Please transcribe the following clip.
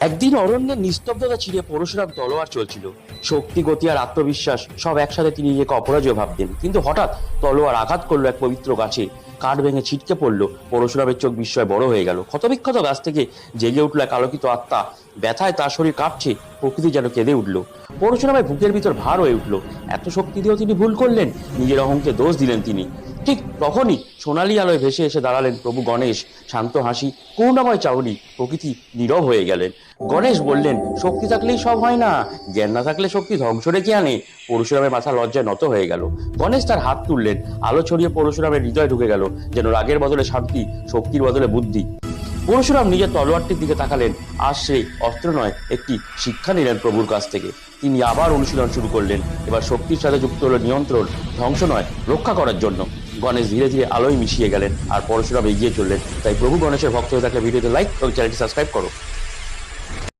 একদিন অরণ্যের নিস্তব্ধতা চিরে পরশুরাম তলোয়ার চলছিল। শক্তি, গতি আর আত্মবিশ্বাস সব একসাথে তিনি নিজেকে অপরাজয় ভাবতেন। কিন্তু হঠাৎ তলোয়ার আঘাত করল এক পবিত্র গাছে। কাঠ ভেঙে ছিটকে পড়ল। পরশুরামের চোখ বিস্ময় বড় হয়ে গেল। ক্ষতবিক্ষত গাছ থেকে জেগে উঠল এক আলোকিত আত্মা। ব্যথায় তার শরীর কাঁপছে। প্রকৃতি যেন কেঁদে উঠল। পরশুরামের বুকের ভিতর ভার হয়ে উঠল। এত শক্তি দিয়েও তিনি ভুল করলেন। নিজের অহংকে দোষ দিলেন তিনি। ঠিক তখনই সোনালি আলোয় ভেসে এসে দাঁড়ালেন প্রভু গণেশ, শান্ত হাসি, করুণাময় চাউনি প্রকৃতি নীরব হয়ে গেলেন। গণেশ বললেন, শক্তি থাকলেই সব হয় না, জ্ঞান না থাকলে শক্তি ধ্বংস রেখে আনে? পরশুরামের মাথা লজ্জায় নত হয়ে গেল। গণেশ তার হাত তুললেন, আলো ছড়িয়ে পরশুরামের হৃদয় ঢুকে গেল, যেন রাগের বদলে শান্তি, শক্তির বদলে বুদ্ধি। পরশুরাম নিজের তলোয়ারটির দিকে তাকালেন আর সে অস্ত্র নয়, একটি শিক্ষা নিলেন প্রভুর কাছ থেকে। তিনি আবার অনুশীলন শুরু করলেন, এবার শক্তির সাথে যুক্ত হলো নিয়ন্ত্রণ, ধ্বংস নয়, রক্ষা করার জন্য। গণেশ ধীরে ধীরে আলোয় মিশিয়ে গেলেন আর পরশুরাম এগিয়ে চললেন। তাই প্রভু গণেশের ভক্ত হয়ে থাকলে ভিডিওতে লাইক এবং চ্যানেলটি সাবস্ক্রাইব করো।